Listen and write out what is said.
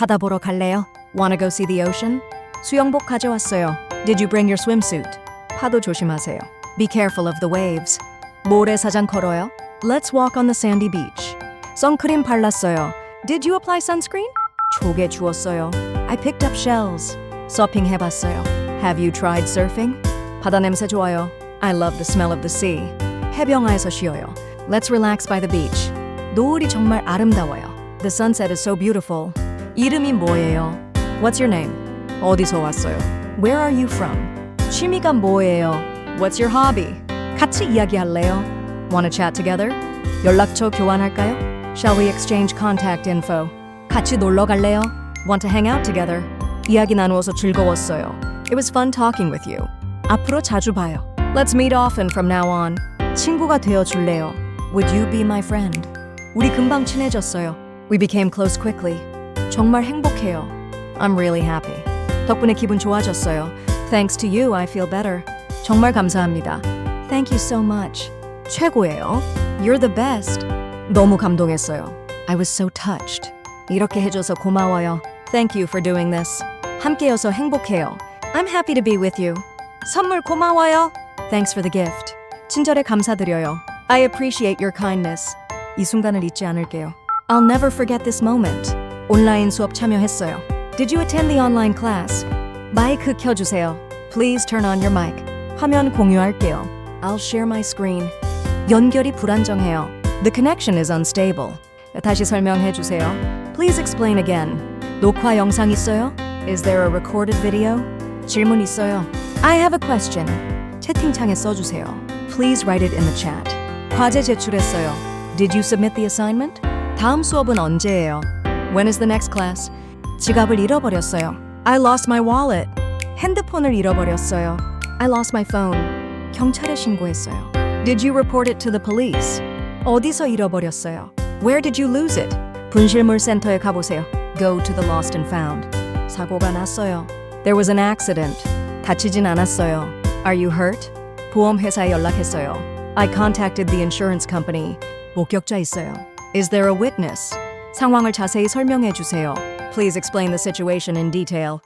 바다 보러 갈래요? Wanna go see the ocean? 수영복 가져왔어요. Did you bring your swimsuit? 파도 조심하세요. Be careful of the waves. 모래사장 걸어요? Let's walk on the sandy beach. 선크림 발랐어요. Did you apply sunscreen? 조개 주웠어요. I picked up shells. 서핑 해봤어요. Have you tried surfing? 바다 냄새 좋아요. I love the smell of the sea. 해변가에서 쉬어요. Let's relax by the beach. 노을이 정말 아름다워요. The sunset is so beautiful. 이름이 뭐예요? What's your name? 어디서 왔어요? Where are you from? 취미가 뭐예요? What's your hobby? 같이 이야기할래요? Wanna chat together? 연락처 교환할까요? Shall we exchange contact info? 같이 놀러 갈래요? Want to hang out together? 이야기 나누어서 즐거웠어요. It was fun talking with you. 앞으로 자주 봐요. Let's meet often from now on. 친구가 되어 줄래요? Would you be my friend? 우리 금방 친해졌어요. We became close quickly. 정말 행복해요. I'm really happy. 덕분에 기분 좋아졌어요. Thanks to you, I feel better. 정말 감사합니다. Thank you so much. 최고예요. You're the best. 너무 감동했어요. I was so touched. 이렇게 해줘서 고마워요. Thank you for doing this. 함께여서 행복해요. I'm happy to be with you. 선물 고마워요. Thanks for the gift. 친절에 감사드려요. I appreciate your kindness. 이 순간을 잊지 않을게요. I'll never forget this moment. 온라인 수업 참여했어요. Did you attend the online class? 마이크 켜주세요. Please turn on your mic. 화면 공유할게요. I'll share my screen. 연결이 불안정해요. The connection is unstable. 다시 설명해 주세요. Please explain again. 녹화 영상 있어요? Is there a recorded video? 질문 있어요. I have a question. 채팅창에 써주세요. Please write it in the chat. 과제 제출했어요. Did you submit the assignment? 다음 수업은 언제예요? When is the next class? 지갑을 잃어버렸어요. I lost my wallet. 핸드폰을 잃어버렸어요. I lost my phone. 경찰에 신고했어요. Did you report it to the police? 어디서 잃어버렸어요? Where did you lose it? 분실물 센터에 가보세요. Go to the lost and found. 사고가 났어요. There was an accident. 다치진 않았어요. Are you hurt? 보험회사에 연락했어요. I contacted the insurance company. 목격자 있어요. Is there a witness? 상황을 자세히 설명해 주세요. Please explain the situation in detail.